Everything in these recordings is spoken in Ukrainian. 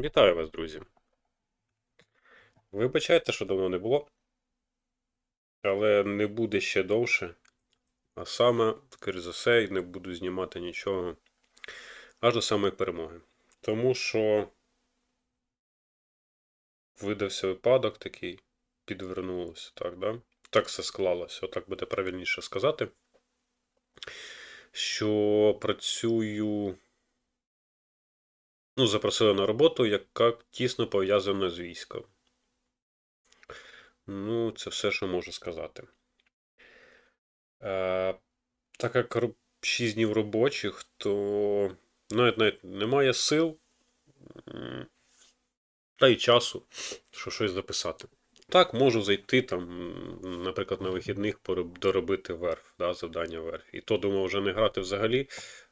Вітаю вас, друзі. Вибачайте, що давно не було, але не буде ще довше. А саме, скоріш за все, не буду знімати нічого аж до самої перемоги. Тому що видався випадок такий, підвернулося, так, да? Так все склалося, отак буде правильніше сказати. Що працюю ну, запросили на роботу, яка тісно пов'язана з військом. Ну, це все, що можу сказати. Е, так як 6 днів робочих, то навіть, навіть немає сил та й часу, що щось записати. Так, можу зайти там, наприклад, на вихідних доробити верф, да, завдання верф. І то думав вже не грати взагалі,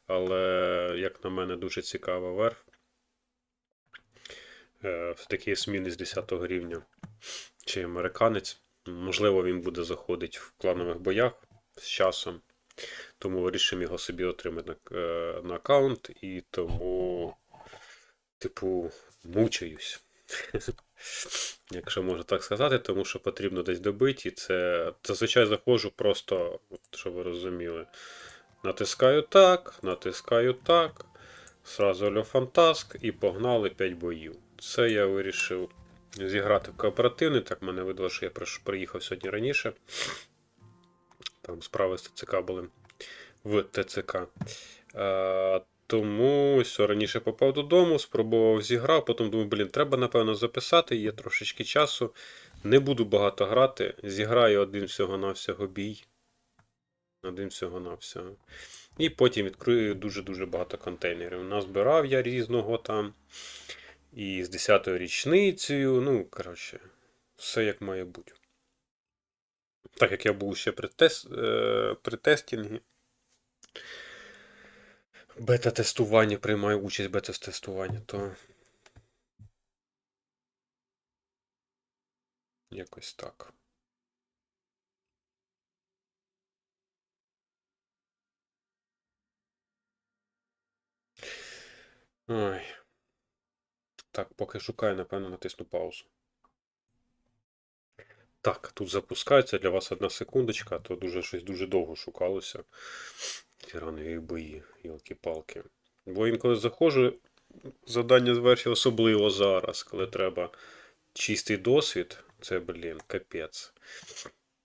але, як на мене, дуже цікава верф. Е, Все-таки зміни з 10 рівня чи американець. Можливо, він буде заходити в кланових боях з часом. Тому вирішимо його собі отримати на, е, на аккаунт, і тому, типу, мучаюсь. Якщо можна так сказати, тому що потрібно десь добити, і це зазвичай заходжу просто, щоб ви розуміли. Натискаю так, натискаю так. Сразу Льофантаск і погнали 5 боїв. Це я вирішив зіграти в кооперативний. Так мене видало, що я приїхав сьогодні раніше. Там справи з ТЦК були в ТЦК. Е, тому все, раніше попав додому, спробував зіграв, потім думаю, блін, треба, напевно, записати, є трошечки часу. Не буду багато грати. Зіграю один всього-навсього бій. Один всього-навсього. І потім відкрию дуже-дуже багато контейнерів. Назбирав я різного там. І з 10-ю річницею. Ну, коротше, все як має бути. Так як я був ще при, тес, е, при тестінгі. Бета-тестування, приймаю участь в бета-тестуванні, то. Якось так. Ой. Так, поки шукаю, напевно, натисну паузу. Так, тут запускається для вас одна секундочка, то дуже щось дуже довго шукалося. Тиранові бої, йолки-палки. Бо інколи заходжу, завдання з версії, особливо зараз, коли треба чистий досвід, це, блін, капець.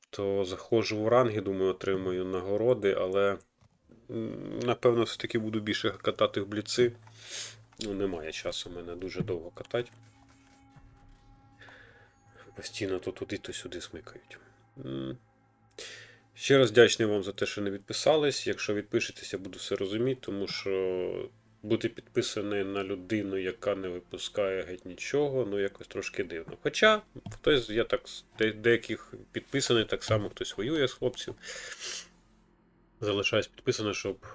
То заходжу в ранги, думаю, отримую нагороди, але напевно все-таки буду більше катати в бліци. Ну, немає часу мене дуже довго катати. Постійно то туди, то сюди смикають. Ще раз вдячний вам за те, що не відписались. Якщо відпишетеся, буду все розуміти, тому що бути підписаний на людину, яка не випускає геть нічого, ну якось трошки дивно. Хоча хтось, я так деяких підписаний, так само хтось воює з хлопців. Залишаюсь підписаний, щоб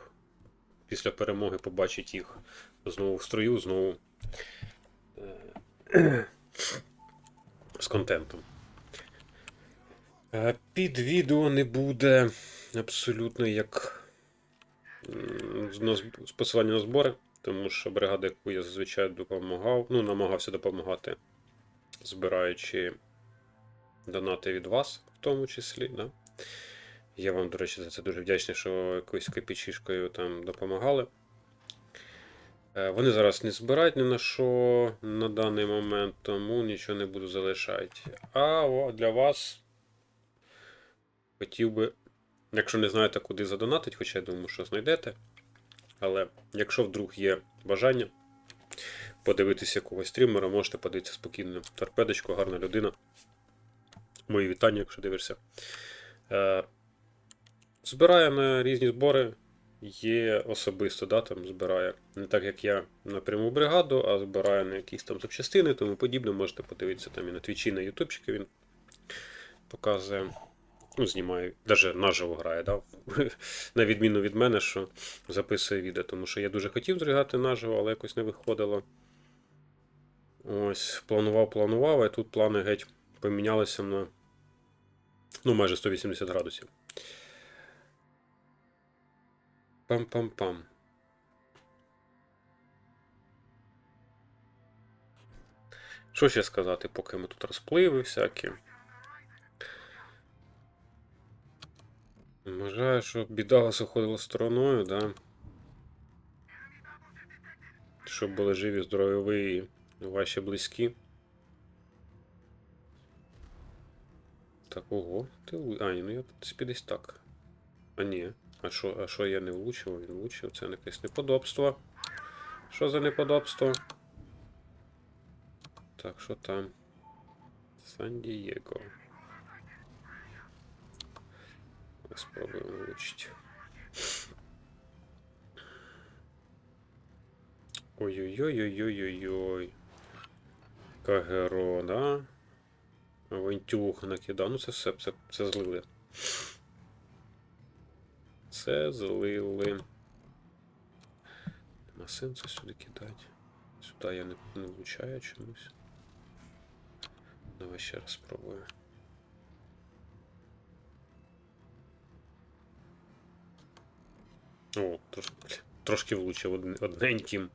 після перемоги побачити їх знову в строю, знову е, з контентом. Е, Під відео не буде абсолютно як з- посилання на збори, тому що бригада, яку я зазвичай допомагав, ну, намагався допомагати, збираючи донати від вас, в тому числі. Да? Я вам, до речі, за це дуже вдячний, що якоюсь копійчишкою там допомагали. Е, Вони зараз не збирають ні на що на даний момент, тому нічого не буду залишати. А для вас хотів би, якщо не знаєте, куди задонатить, хоча я думаю, що знайдете. Але якщо вдруг є бажання подивитися якогось стрімера, можете подивитися спокійно. Торпедочку, гарна людина. Мої вітання, якщо дивишся. Е, збирає на різні збори. Є особисто, да, там збирає. Не так як я на пряму бригаду, а збирає на якісь там запчастини, тому подібне. Можете подивитися там і на твічі, на ютубчики він показує. Ну, знімає, навіть наживо грає, да? на відміну від мене, що записує відео, тому що я дуже хотів зригати наживо, але якось не виходило. Ось, планував, планував, а тут плани геть помінялися на ну, майже 180 градусів. Пам-пам-пам. Що ще сказати, поки ми тут розпливи всякі. Вважаю, що біда вас уходила стороною, да? Щоб були живі, здорові ви і ваші близькі. Так, ого, ти А, ні, ну я в принципі десь так. А ні. А що, а що я не влучив? Він влучив. Це якесь неподобство. Що за неподобство? Так, що там? Сан-Дієго. Спробуємо влучити. Ой-ой-ой-ой-ой-ой-ой. Кагеро, да? Вентюх накидав. Ну це все, це, це злили. Це злили. Нема сенсу сюди кидати. Сюди я не, не влучаю чомусь. Давай ще раз спробую. О, трош, трошки влучив одненьким.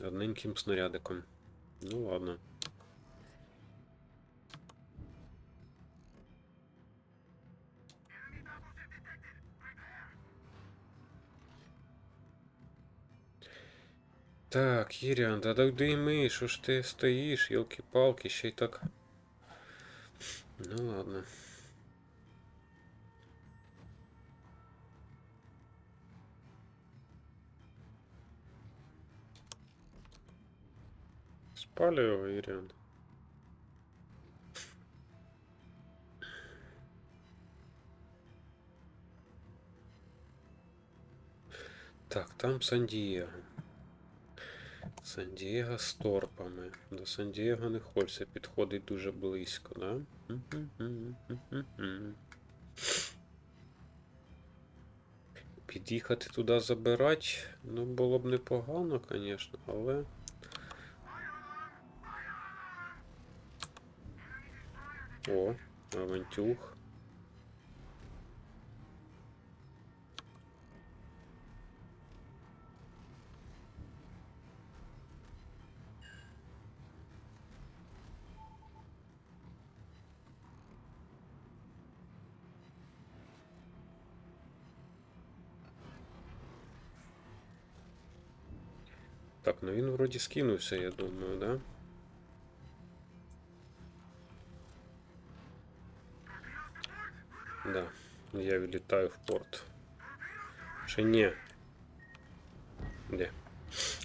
Одненьким снарядиком. Ну ладно. Так, Єрян, да дай ми, що ж ти стоїш, йолки-палки, ще й так. Ну ладно. Спалю його, Єрян. Так, там Сан-Дієго. Сан-Дієго з торпами. До Сан-Дієго не хочеться підходить дуже близько, да? Під'їхати туди забирати, ну було б непогано, звісно, але. О, авантюх. Ну він я думаю, да? Да, я відлітаю в порт. Ще ні. Де?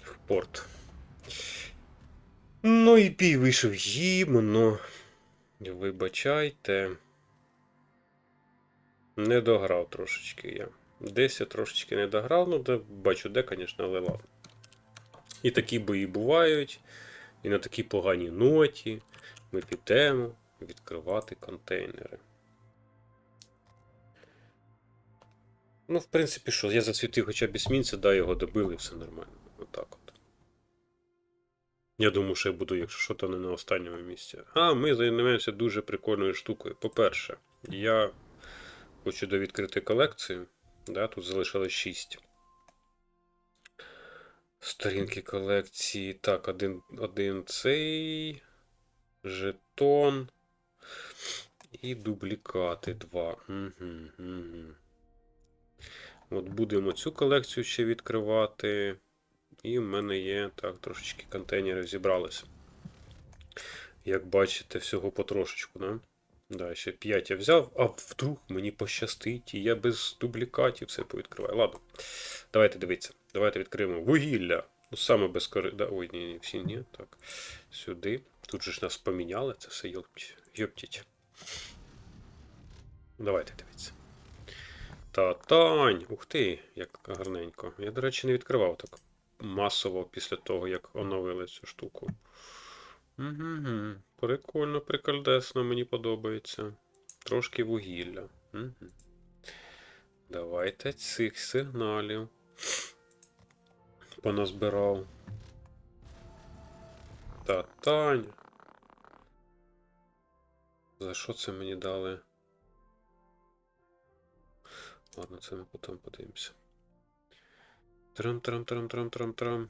В порт. Ну і пій вийшов гімно. Вибачайте. Не дограв трошечки я. Десь я трошечки не дограв, ну де бачу де, звісно, але ладно. І такі бої бувають. І на такій поганій ноті ми підемо відкривати контейнери. Ну, в принципі, що, я засвітив хоча б есмінця, да, його добили, і все нормально. Отак от. Я думаю, що я буду, якщо що, то не на останньому місці. А, ми займаємося дуже прикольною штукою. По-перше, я хочу довідкрити колекцію. Да, тут залишилось 6. Сторінки колекції. Так, один, один цей. Жетон. І дублікати 2. Угу, угу. От будемо цю колекцію ще відкривати. І в мене є так, трошечки контейнерів зібралися. Як бачите, всього потрошечку, да? Да, ще 5 я взяв, а вдруг мені пощастить, і я без дублікатів все повідкриваю. Ладно. Давайте дивіться. Давайте відкриємо вугілля. Ну, саме без кори... Ой, ні, ні, всі ні. Так. Сюди. Тут же ж нас поміняли, це все йоптіть. Давайте дивіться. Та Тань! Ух ти, як гарненько. Я, до речі, не відкривав так масово після того, як оновили цю штуку. Угу. Прикольно, прикольдесно, мені подобається. Трошки вугілля. Угу. Давайте цих сигналів. Поназбирав. Та Таня. За що це мені дали? Ладно, це ми потім подивимося. Трам-трам-трам-трам-трам-трам.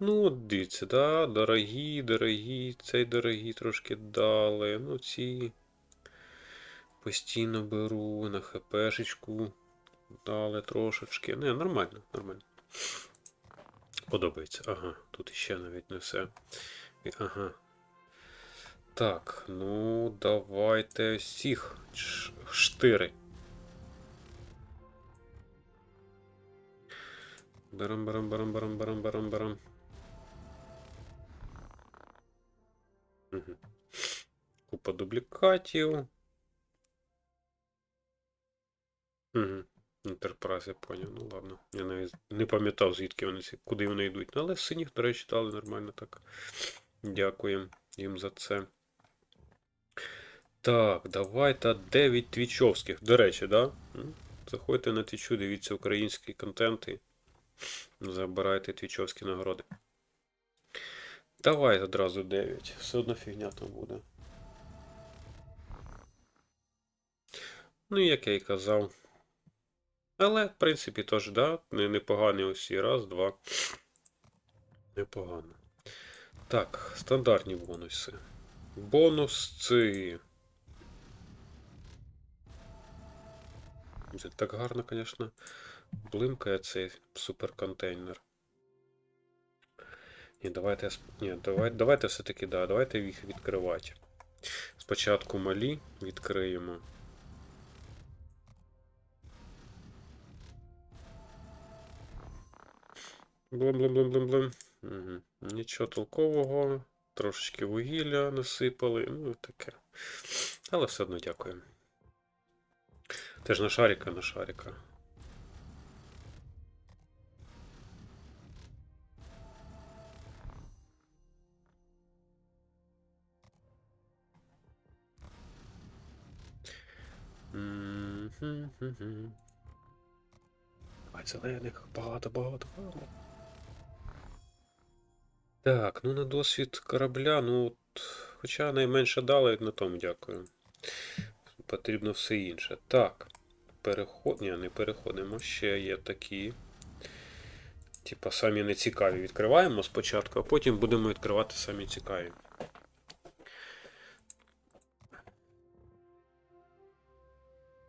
Ну, от дивіться, да, дорогі, дорогі, цей дорогі трошки дали. Ну, ці постійно беру на ХПшечку. Дали трошечки. Не, нормально, нормально. Подобається. Ага, тут іще навіть не все. Ага. Так, ну давайте всіх штири. Барам, барам, барам, барам, барам, барам, барам. Мгм. Купа дублікатів. Угу. Enterprise, я поняв. Ну ладно. Я навіть не пам'ятав, звідки вони куди вони йдуть. Ну, але синіх, до речі, дали нормально так. Дякуємо їм за це. Так, давайте 9 твічовських. До речі, да? Заходьте на твічу, дивіться українські контенти. Забирайте твічовські нагороди. Давай одразу 9. Все одно фігня там буде. Ну, як я і казав. Але, в принципі, теж, да, не- непогані усі. Раз, два. Непогано. Так, стандартні бонуси. Бонуси. Так гарно, звісно, блимкає цей суперконтейнер. Ні, давайте, ні, давай, давайте все-таки, да, давайте їх відкривати. Спочатку малі відкриємо. Блим-блим-блим-блим-блим. Угу. Нічого толкового. Трошечки вугілля насипали. Ну, таке. Але все одно дякую. Теж на шарика, на. Мгм-гм-гм. Ай, зелених, багато, багато, багато. Так, ну на досвід корабля, ну от, хоча найменше дали, на тому дякую. Потрібно все інше. Так. Переход. Ні, не переходимо. Ще є такі. Типа самі нецікаві відкриваємо спочатку, а потім будемо відкривати самі цікаві.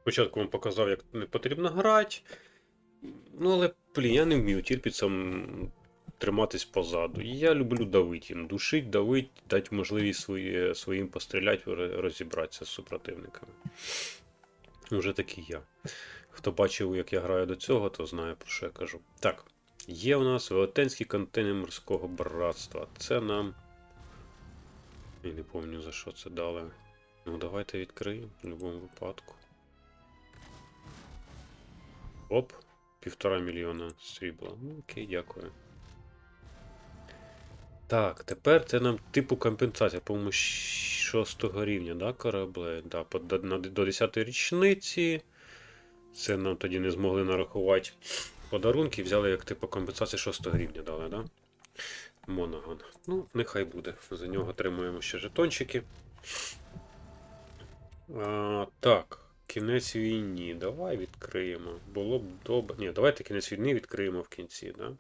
Спочатку вам показав, як не потрібно грати. Ну, але, блін, я не вмію терпіцем триматись позаду. І Я люблю давити їм. Душить, давить, дати можливість свої, своїм постріляти, розібратися з супротивниками. Уже такий я. Хто бачив, як я граю до цього, то знає, про що я кажу. Так, є у нас велетенський контейнер морського братства. Це нам. Я не пам'ятаю за що це дали. Ну, давайте відкриємо в будь-якому випадку. Оп, півтора мільйона срібла. Ну, окей, дякую. Так, тепер це нам типу компенсація, по-моєму, 6 рівня, да, корабле? Да, до, на- до 10 річниці. Це нам тоді не змогли нарахувати подарунки, взяли як типу компенсація 6 рівня дали, да? Монаган. Ну, нехай буде. За нього отримуємо ще жетончики. А, так, кінець війні. Давай відкриємо. Було б добре. Ні, давайте кінець війни відкриємо в кінці, да?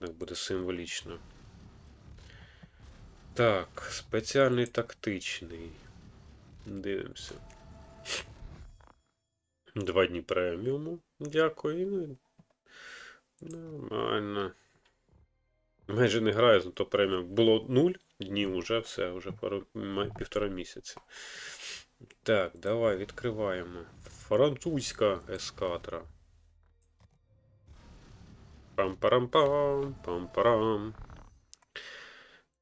Так буде символічно. Так, спеціальний тактичний. Дивимося. Два дні преміуму. Дякую. Ну, Нормально. Майже не граю, зато преміум. Було 0 днів уже, все, вже пару, півтора місяця. Так, давай відкриваємо. Французька ескадра. Пам-парам-пам, пам-парам.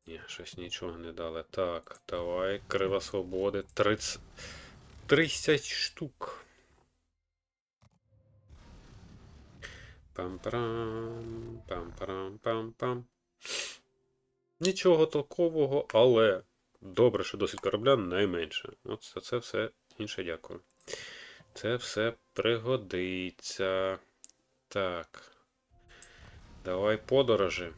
Ні, щось нічого не дали. Так, давай, Крила Свободи. 30, 30 штук. Пам-парам, пам-парам, пам-пам. Нічого толкового, але добре, що досвід корабля найменше. От за це все інше дякую. Це все пригодиться. Так. Давай подорожі.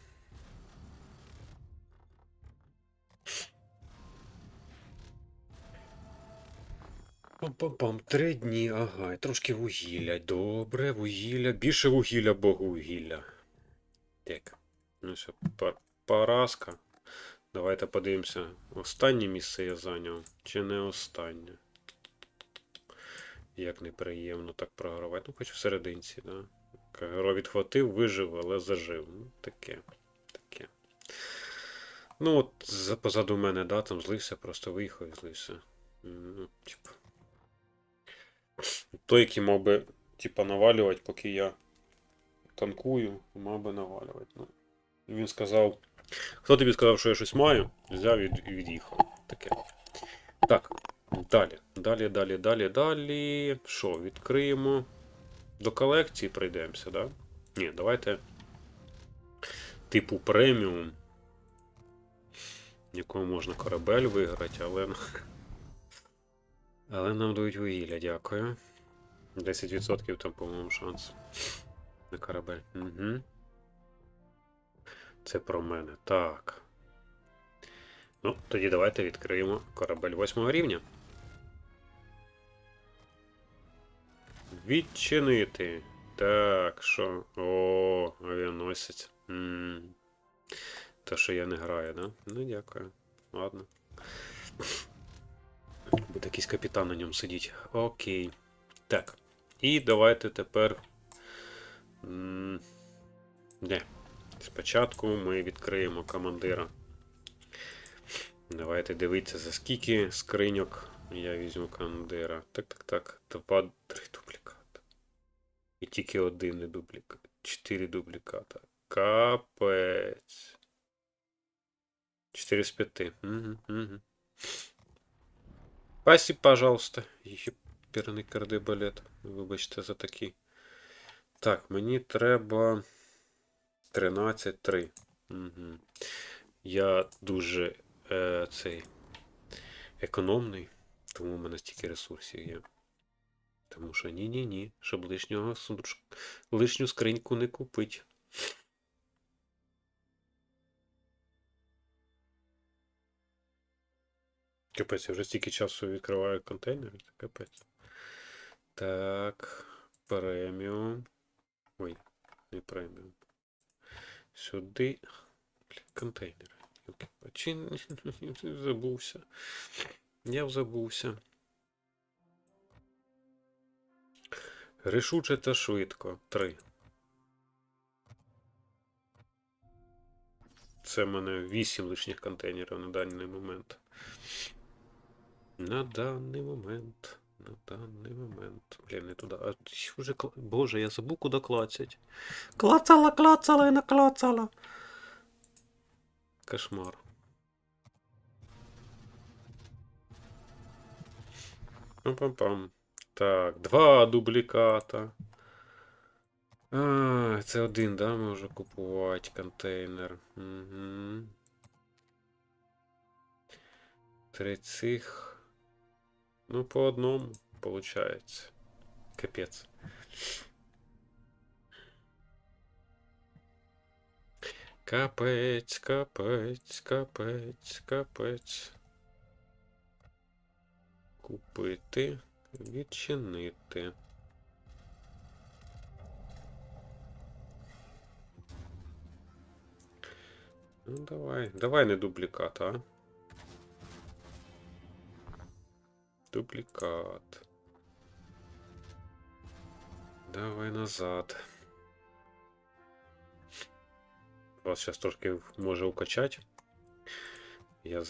Пам-пам-пам, три дні, ага, і трошки вугілля. Добре, вугілля. Більше вугілля, богу вугілля. Так. Ну що, пар- поразка. Давайте подивимося. Останнє місце я зайняв чи не останнє. Як неприємно так програвати. Ну, хоч в серединці, да. Кагеро відхватив, вижив, але зажив. Ну, таке. Таке. Ну, от позаду мене, да, там злився, просто виїхав і злився. Ну, типу. Той, який мав би, типа, навалювати, поки я танкую, мав би навалювати. Ну. Він сказав. Хто тобі сказав, що я щось маю? Взяв і від'їхав. Таке. Так. Далі. Далі, далі, далі, далі. Що, відкриємо. До колекції прийдемося, да? Ні, давайте. Типу преміум. Якого можна корабель виграти, але. Але нам дають вугілля, дякую. 10% там, по-моєму, шанс. На корабель. Угу. Це про мене. Так. Ну, тоді давайте відкриємо корабель 8 рівня. Відчинити. Так, що? О, авіаносець. М. Те, що я не граю, да? Ну, дякую. Ладно. Якийсь капітан на ньому сидіть. Окей. Так. І давайте тепер. Не. Спочатку ми відкриємо командира. Давайте дивитися, за скільки скриньок я візьму командира. Так, так, так. Два, три дубліката. І тільки один дублікат. Чотири дубліката. Капець. 4 з 5. Угу, угу. Спасибо, пожалуйста. Єперний кардебалет. Вибачте за такий. Так, мені треба 13-3. Угу. Я дуже е, цей економний, тому в мене стільки ресурсів є. Тому що ні-ні-ні, щоб лишнього лишню скриньку не купить. Капець, я вже стільки часу відкриваю контейнери. Це капець. Так, преміум. Ой, не преміум. Сюди. Контейнери. Чи забувся? Я забувся. Рішуче та швидко. Три. Це в мене 8 лишніх контейнерів на даний момент. На даний момент. На даний момент. Блін, не туди. А вже кла... Боже, я забув, куди клацять. Клацала, клацала і наклацала. Кошмар. Пам-пам-пам. Так, два дубліката. А, це один, да, можу купувати контейнер. Угу. Три цих. Ну, по одному, получается. Капец. Капець, капець, капець, капець. Купити, відчинити. Ну, давай, давай не дублікат, а? Дублікат. Давай назад. Вас зараз трошки може укачати. Я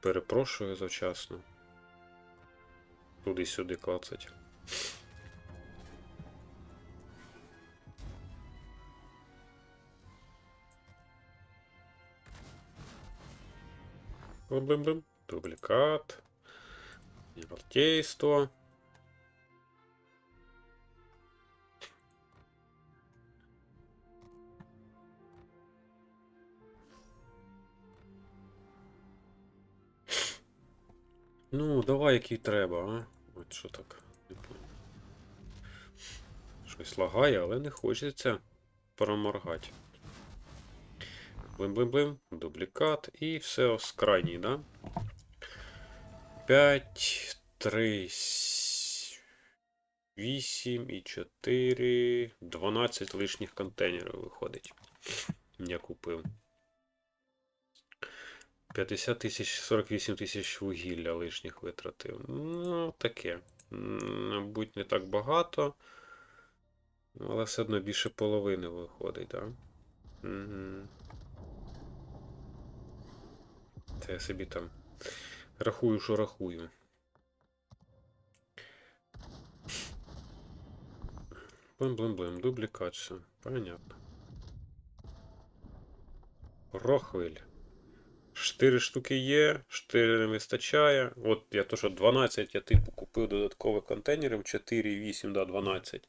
перепрошую завчасно. Туди-сюди клацать. Бим-бим-бим. Дублікат. Гвардейство. Ну, давай який треба, а? От що так. Не пам'ятаю. Щось лагає, але не хочеться проморгати. Блим-блим-блим, дублікат і все ось крайній, да? 5, 3, 8 і 4, 12 лишніх контейнерів виходить. я купив. 50 тисяч, 48 тисяч вугілля лишніх витратив. Ну, таке. Мабуть, не так багато. Але все одно більше половини виходить, так? Да? Угу. Це я собі там рахую, що рахую. Блим-блим-блим, дублікат, все. Понятно. Рохвель. 4 штуки є, 4 не вистачає. От я то, що 12 я типу купив додаткових контейнерів, 4, 8, да, 12.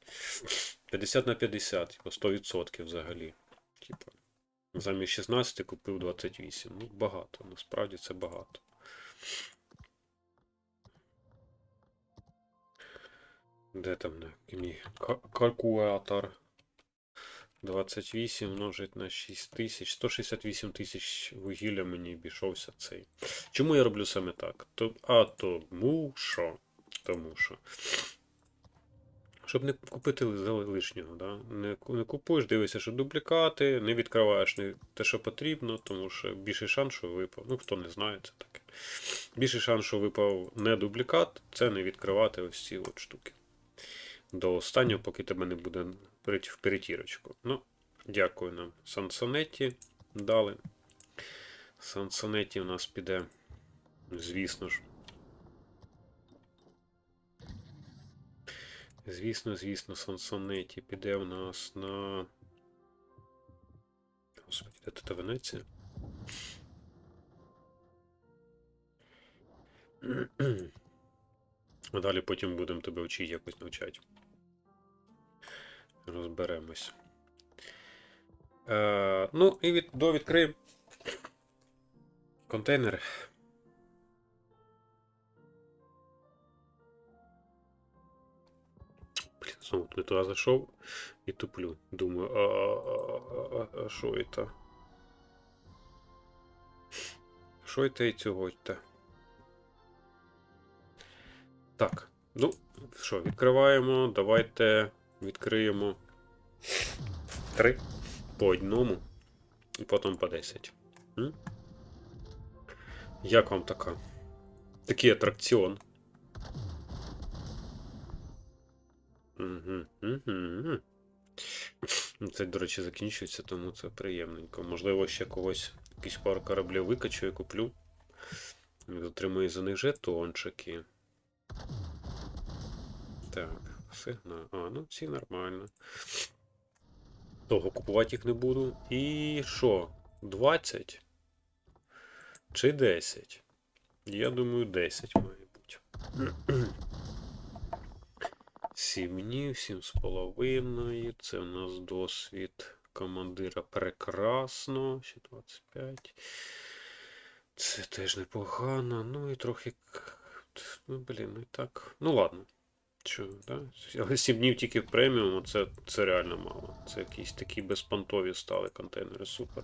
50 на 50, типу 100% взагалі. Типу, замість 16 купив 28. Ну, багато, насправді це багато. Де там на калькулятор? 28 множить на 6 тисяч. 168 тисяч вугілля мені обійшовся цей. Чому я роблю саме так? А тому що. Тому що. Щоб не купити лишнього, да? не, не купуєш, дивишся, що дублікати, не відкриваєш те, що потрібно, тому що більший шанс, що випав. Ну, хто не знає, це таке. Більший шанс, що випав не дублікат, це не відкривати ось ці от штуки. До останнього, поки тебе не буде в перетірочку. Ну, дякую нам. Сансонеті дали. Сансонеті у нас піде, звісно ж. Звісно, звісно, Сансонеті піде у нас на. Господи, де тут Венеція? А далі потім будемо тебе вчити якось навчати. Розберемось. Е, ну, і від, до відкриємо контейнер. Блін, знову не туди зайшов і туплю. Думаю, а, а, а, що це? Що це і цього? -то? Так, ну, що, відкриваємо. Давайте відкриємо три по одному і потім по 10. М? Як вам така? Такий атракціон. Угу. Це, до речі, закінчується, тому це приємненько. Можливо, ще когось якийсь пару кораблів викачу і куплю. Отримую за них жетончики. Так, сигнал. А, ну ці нормально. Того купувати їх не буду. І що? 20? Чи 10? Я думаю, 10 має бути. 7 днів, 7 з. Це у нас досвід командира прекрасно. Ще 25. Це теж непогано. Ну і трохи. Ну, блін, ну і так. Ну ладно. Що, да? Але 7 днів тільки в преміум, це, це реально мало. Це якісь такі безпонтові стали контейнери. Супер.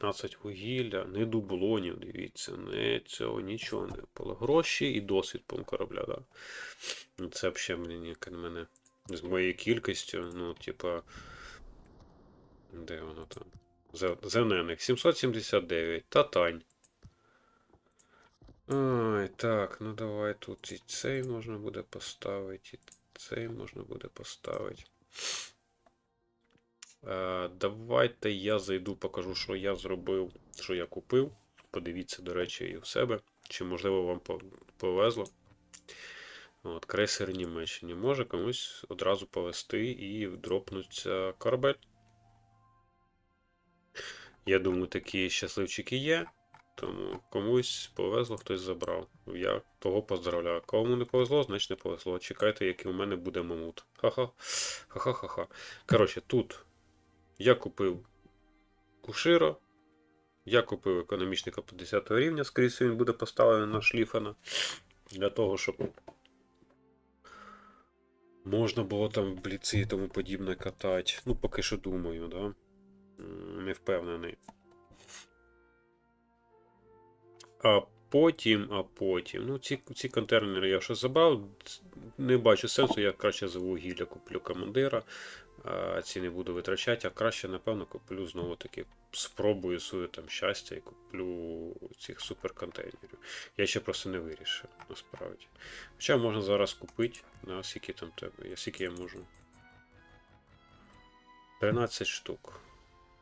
«15 вугілля, не дублонів, дивіться, не цього, нічого не було. Гроші і досвід по корабля, да. Ну, Це взагалі мені як мене з моєю кількістю, ну, типа. Де воно там? Зе- Зелених 779. Татань. Ай, так, ну давай тут і цей можна буде поставити, і цей можна буде поставити. Е, давайте я зайду, покажу, що я зробив, що я купив. Подивіться, до речі, і в себе. Чи можливо вам повезло. От, крейсер Німеччині. Може комусь одразу повести і дропнуться корабель. Я думаю, такі щасливчики є. Тому комусь повезло, хтось забрав. Я того поздравляю. Кому не повезло, значить не повезло. Чекайте, який у мене буде мамут. Ха-ха. Ха-ха-ха-ха. Коротше, тут я купив Куширо. Я купив економічника 50 рівня, скрізь він буде поставлений на шліфана. Для того, щоб можна було там бліці і тому подібне катати. Ну, поки що думаю, да? Не впевнений. А потім, а потім. Ну, ці, ці контейнери я вже забрав. Не бачу сенсу, я краще за вугілля куплю командира. А, ці не буду витрачати, а краще, напевно, куплю знову таки. Спробую своє там щастя і куплю цих суперконтейнерів. Я ще просто не вирішив, насправді. Хоча можна зараз купити. На скільки там тебе? Скільки я можу? 13 штук.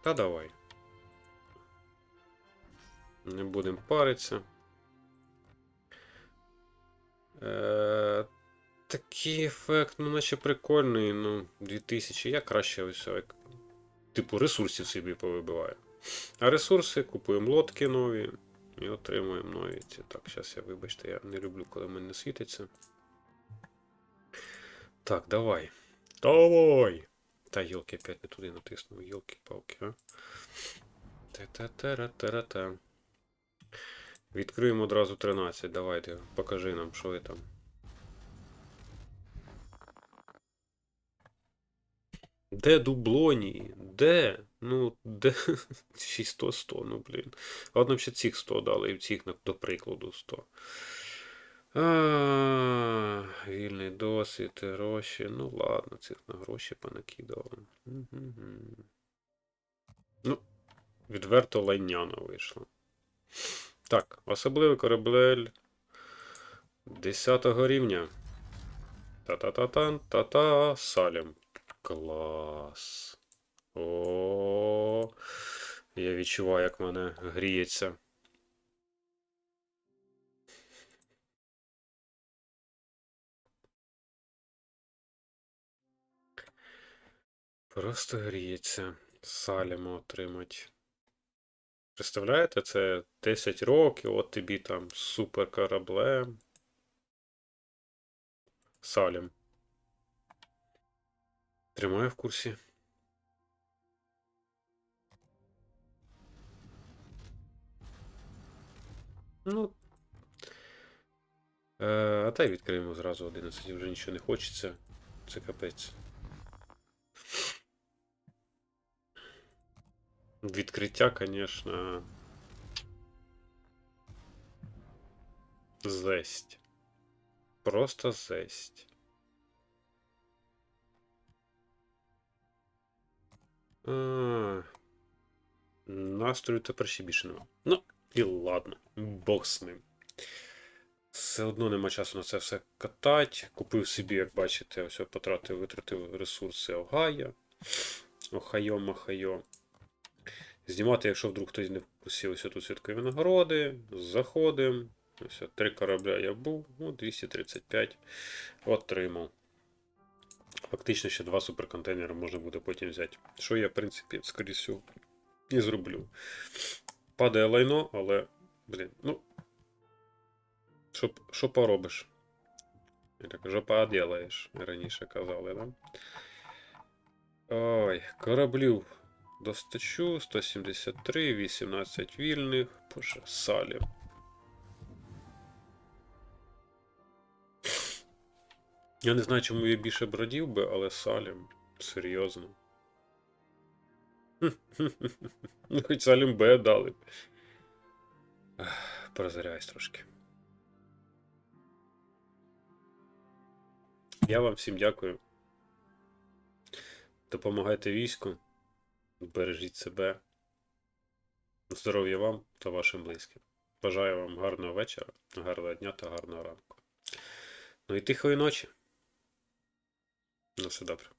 Та давай. Не будемо паритися. Е, такий ефект, ну, наче прикольний, ну, 2000. Я краще ось як. Типу ресурсів собі повибиваю. А ресурси купуємо лодки нові і отримуємо нові. ці. Так, зараз я вибачте, я не люблю, коли мене світиться. Так, давай. Давай! Та йолки опять не туди натиснув, йолки-палки, а. Та-та-та-ра-та-ра-та. Відкриємо одразу 13. Давайте, покажи нам, що ви там. Де дублоні? Де? Ну, де? 600 100, ну блін. Ладно, б ще цих 100 дали, і цих, до прикладу, 100. А, вільний досвід, гроші. Ну ладно, цих на гроші понакидали. Ну, відверто лайняно вийшло. Так, особливий кораблель 10 рівня. Та-та-та-тан, та-та, салям. Клас. О, я відчуваю, як мене гріється. Просто гріється. Саліма отримати. Представляєте, це 10 років, от тобі там супер кораблем. Салім. Тримаю в курсі. Ну. Е, а та й відкриємо зразу 11, вже нічого не хочеться. Це капець. Відкриття, конечно. Зесть. Просто зесть. А, настрою тепер ще більше нема. Ну, і ладно, Бог з ним. Все одно нема часу на це все катати. Купив собі, як бачите, ось потратив, витратив ресурси Огайо. Охайо, махайо. Знімати, якщо вдруг хтось не в тут святкові нагороди. Заходимо. Ось три корабля я був, ну, 235 отримав. Фактично ще два суперконтейнери можна буде потім взяти. Що я, в принципі, скоріше всього, і зроблю. Падає лайно, але, блін, ну. Що, поробиш? Я так, що поділаєш, раніше казали, да? Ой, кораблів достачу, 173, 18 вільних, боже, салів. Я не знаю, чому я більше бродів би, але Салім. Серйозно. Ну, хоч Салім Б дали. б. Трошки. Я вам всім дякую. Допомагайте війську. Бережіть себе. Здоров'я вам та вашим близьким. Бажаю вам гарного вечора, гарного дня та гарного ранку. Ну і тихої ночі. На все добре.